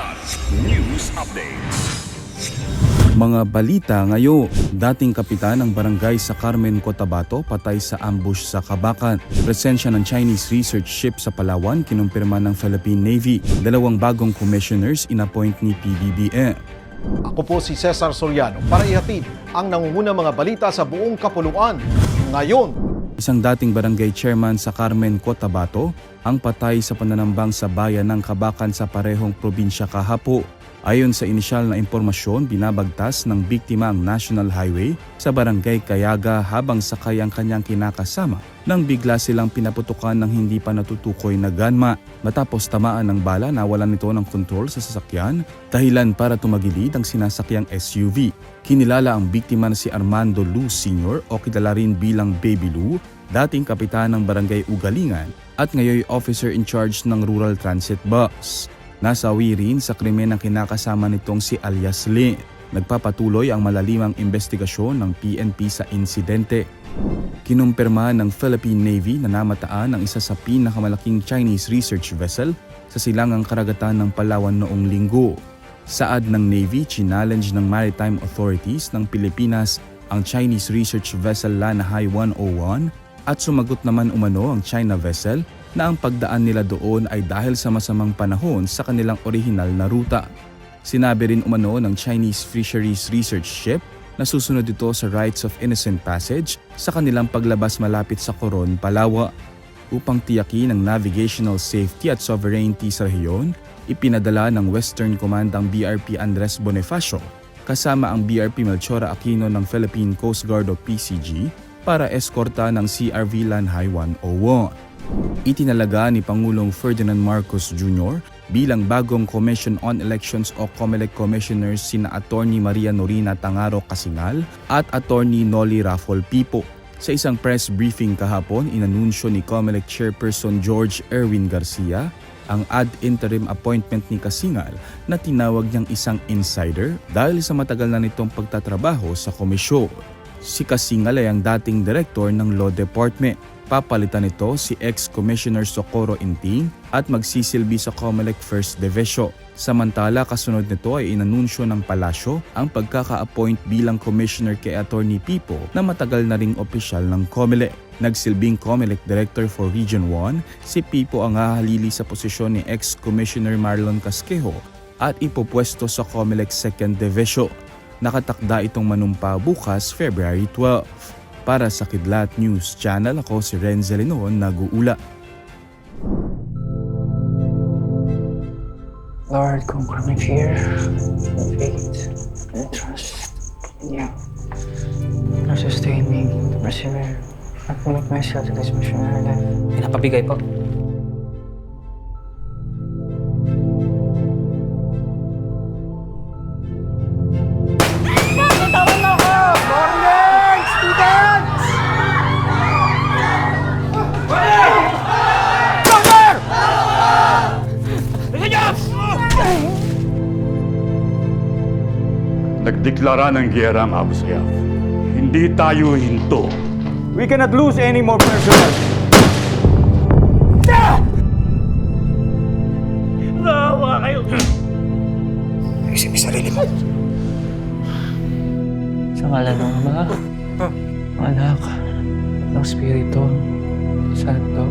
Plus News Updates. Mga balita ngayon, dating kapitan ng barangay sa Carmen, Cotabato patay sa ambush sa Kabakan. Presensya ng Chinese research ship sa Palawan kinumpirma ng Philippine Navy. Dalawang bagong commissioners inappoint ni PBBM. Ako po si Cesar Soriano para ihatid ang nangungunang mga balita sa buong kapuluan. Ngayon, Isang dating barangay chairman sa Carmen, Cotabato ang patay sa pananambang sa bayan ng Kabakan sa parehong probinsya kahapo. Ayon sa inisyal na impormasyon, binabagtas ng biktima ang National Highway sa barangay Kayaga habang sakay ang kanyang kinakasama nang bigla silang pinaputukan ng hindi pa natutukoy na ganma. Matapos tamaan ng bala, nawalan nito ng kontrol sa sasakyan, dahilan para tumagilid ang sinasakyang SUV. Kinilala ang biktima na si Armando Lu Sr. o kilala rin bilang Baby Lu, dating kapitan ng barangay Ugalingan at ngayon officer in charge ng Rural Transit Bus. Nasawi rin sa krimen ng kinakasama nitong si alias Lin. Nagpapatuloy ang malalimang investigasyon ng PNP sa insidente. Kinumpirma ng Philippine Navy na namataan ang isa sa pinakamalaking Chinese research vessel sa silangang karagatan ng Palawan noong linggo. Saad ng Navy, challenge ng Maritime Authorities ng Pilipinas ang Chinese research vessel Lanahai 101 at sumagot naman umano ang China vessel na ang pagdaan nila doon ay dahil sa masamang panahon sa kanilang orihinal na ruta. Sinabi rin umano ng Chinese Fisheries Research Ship na susunod ito sa Rights of Innocent Passage sa kanilang paglabas malapit sa Coron, Palawa. Upang tiyakin ang navigational safety at sovereignty sa rehiyon, ipinadala ng Western Command ang BRP Andres Bonifacio kasama ang BRP Melchora Aquino ng Philippine Coast Guard o PCG para eskorta ng CRV Lanhai 101. Itinalaga ni Pangulong Ferdinand Marcos Jr. bilang bagong Commission on Elections o COMELEC Commissioners sina Attorney Maria Norina Tangaro Kasingal at Attorney Noli Raffol Pipo. Sa isang press briefing kahapon, inanunsyo ni COMELEC Chairperson George Erwin Garcia ang ad interim appointment ni Kasingal na tinawag niyang isang insider dahil sa matagal na nitong pagtatrabaho sa komisyon. Si Kasingal ay ang dating direktor ng Law Department. Papalitan nito si ex-commissioner Socorro Inting at magsisilbi sa COMELEC First Division. Samantala kasunod nito ay inanunsyo ng palasyo ang pagkaka-appoint bilang commissioner kay Attorney Pipo na matagal na ring opisyal ng COMELEC. Nagsilbing COMELEC Director for Region 1, si Pipo ang hahalili sa posisyon ni ex-commissioner Marlon Casquejo at ipopwesto sa COMELEC Second Division. Nakatakda itong manumpa bukas February 12. Para sa Kidlat News Channel, ako si Renzel Linoon, nag-uula. Lord, conquer my fear, faith, and trust in you. Lord, sustain me, persevere, and commit myself to this missionary life. Pinapabigay po. Nagdeklara ng giyera ang Abu Sayyaf. Hindi tayo hinto. We cannot lose any more personnel. Isip sarili mo. Sa ngalan ng Ama, Anak, ng Espiritu, Santo.